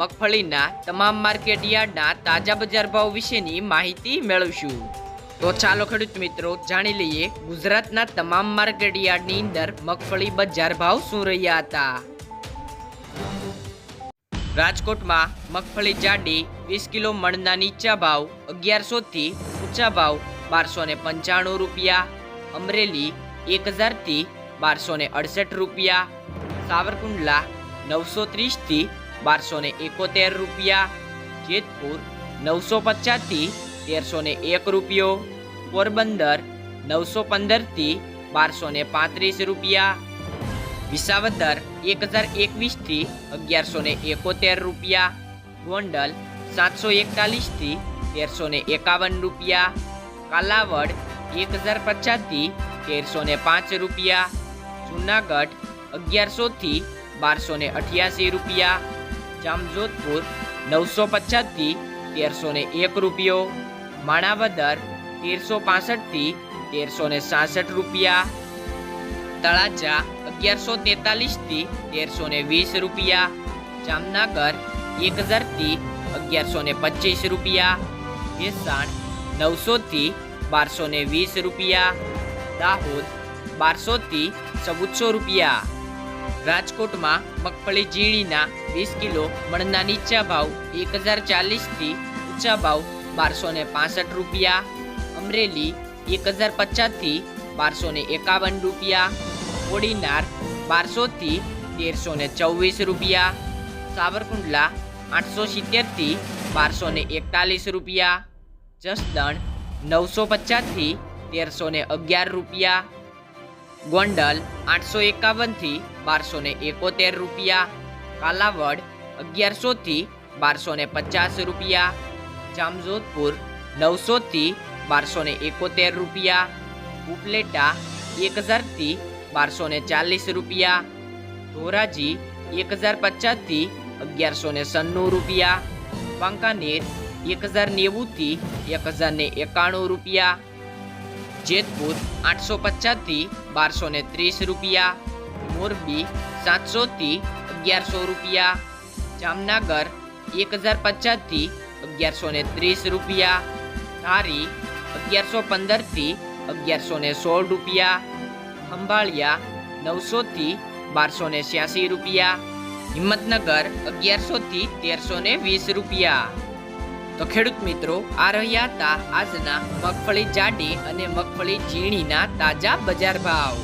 મગફળીના તમામ માર્કેટ યાર્ડના તાજા બજાર ભાવ વિશેની માહિતી મેળવશું. તો ચાલો ખેડૂત મિત્રો, જાણી લઈએ ગુજરાતના તમામ માર્કેટ યાર્ડની અંદર મગફળી બજાર ભાવ શું રહ્યા હતા. રાજકોટમાં મગફળી જાડી વીસ કિલો મણના નીચા ભાવ અગિયારસો થી ઊંચા ભાવ બારસો ને પંચાણું રૂપિયા, અમરેલી એક હજારથી બારસો ને અડસઠ રૂપિયા, સાવરકુંડલા નવસો ત્રીસથી બારસો ને એકોતેર રૂપિયા, જેતપુર નવસો પચાસથી તેરસો ને એક રૂપિયો, પોરબંદર નવસો પંદરથી બારસો ને પાંત્રીસ રૂપિયા, વિસાવદર એક હજાર એકવીસથી અગિયારસો ને એકોતેર રૂપિયા, ગોંડલ સાતસો એકતાલીસથી તેરસો ને એકાવન રૂપિયા, કાલાવડ એક હજાર પચાસથી તેરસો ને પાંચ રૂપિયા, જુનાગઢ અગિયારસોથી બારસો ને અઠ્યાસી રૂપિયા જામજોધપુર, નવસો પચાસથી તેરસો ને એક રૂપિયો. માણાવદર, તેરસો પાસઠથી તેરસો ને સાસઠ રૂપિયા. તળાજા, અગિયારસો તેતાલીસથી તેરસો ને વીસ રૂપિયા. જામનગર, એક હજારથી અગિયારસો ને પચીસ રૂપિયા. ભેસાણ, નવસોથી બારસો ને વીસ રૂપિયા. દાહોદ, બારસોથી ચૌદસો રૂપિયા. રાજકોટમાં મગફળી ઝીણીના વીસ કિલો મણના નીચા ભાવ એક હજાર ચાલીસથી ઊંચા ભાવ બારસો ને પાસઠ રૂપિયા. અમરેલી એક હજાર પચાસથી બારસો ને એકાવન રૂપિયા. કોડીનાર બારસોથી તેરસો ને ચોવીસ રૂપિયા. સાવરકુંડલા આઠસો સિત્તેરથી બારસો ને એકતાલીસ રૂપિયા. જસદણ નવસો પચાસથી તેરસો ને અગિયાર રૂપિયા. ગોંડલ આઠસો એકાવનથી બારસો ને એકોતેર રૂપિયા, કાલાવડ અગિયારસોથી બારસો ને પચાસ રૂપિયા, જામજોધપુર નવસોથી બારસો ને એકોતેર રૂપિયા, ઉપલેટા એક હજારથી બારસો ને ચાલીસ રૂપિયા, ધોરાજી એક હજાર પચાસથી અગિયારસો ને સન્નું રૂપિયા, વાંકાનેર એક હજાર નેવુંથી એક હજાર ને એકાણું રૂપિયા જેતપુર આઠસો પચાસથી બારસો ને ત્રીસ રૂપિયા. મોરબી સાતસોથી અગિયારસો રૂપિયા. જામનગર એક હજાર પચાસથી અગિયારસો ને ત્રીસ રૂપિયા. ધારી અગિયારસો પંદરથી અગિયારસો ને સોળ રૂપિયા. ખંભાળિયા નવસોથી બારસો ને રૂપિયા. હિંમતનગર અગિયારસોથી તેરસો ને વીસ રૂપિયા. તો ખેડૂત મિત્રો, આ રહ્યા હતા આજના મગફળી જાડી અને મગફળી ઝીણીના તાજા બજાર ભાવ.